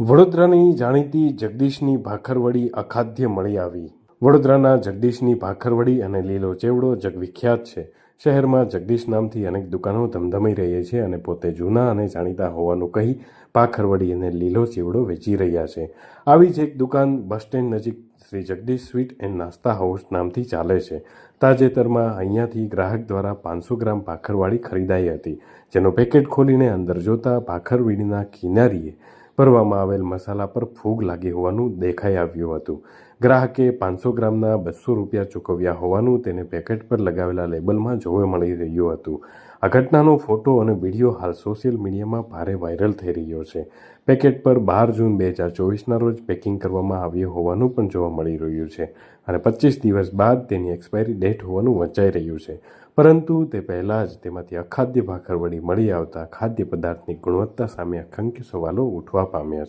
વડોદરાની જાણીતી જગદીશની ભાખરવડી અખાદ્ય મળી આવી. વડોદરાના જગદીશની ભાખરવડી અને લીલો ચેવડો જગવિખ્યાત છે. શહેરમાં જગદીશ નામથી અનેક દુકાનો ધમધમી રહી છે અને પોતે જૂના અને જાણીતા હોવાનું કહી ભાખરવડી અને લીલો ચેવડો વેચી રહ્યા છે. આવી જ એક દુકાન બસ સ્ટેન્ડ નજીક શ્રી જગદીશ સ્વીટ એન્ડ નાસ્તા હાઉસ નામથી ચાલે છે. તાજેતરમાં અહીંયાથી ગ્રાહક દ્વારા પાંચસો ગ્રામ ભાખરવાડી ખરીદાઈ હતી. જેનો પેકેટ ખોલીને અંદર જોતા ભાખરવીડીના કિનારીએ ભરવામાં આવેલ મસાલા પર ફૂગ લાગી હોવાનું દેખાઈ આવ્યું હતું. ગ્રાહકે પાંચસો ગ્રામના બસો રૂપિયા ચૂકવ્યા હોવાનું તેને પેકેટ પર લગાવેલા લેબલમાં જોવા મળી રહ્યું હતું. આ ઘટનાનો ફોટો અને વીડિયો હાલ સોશિયલ મીડિયામાં ભારે વાયરલ થઈ રહ્યો છે. પેકેટ પર બાર જૂન બે હજાર ચોવીસના રોજ પેકિંગ કરવામાં આવ્યું હોવાનું પણ જોવા મળી રહ્યું છે અને પચીસ દિવસ બાદ તેની એક્સપાયરી ડેટ હોવાનું વંચાઈ રહ્યું છે. પરંતુ તે પહેલાં જ તેમાંથી અખાદ્ય ભાખરવડી મળી આવતા ખાદ્ય પદાર્થની ગુણવત્તા સામે અખંખ્ય સવાલો ઉઠવા પામ્યા છે.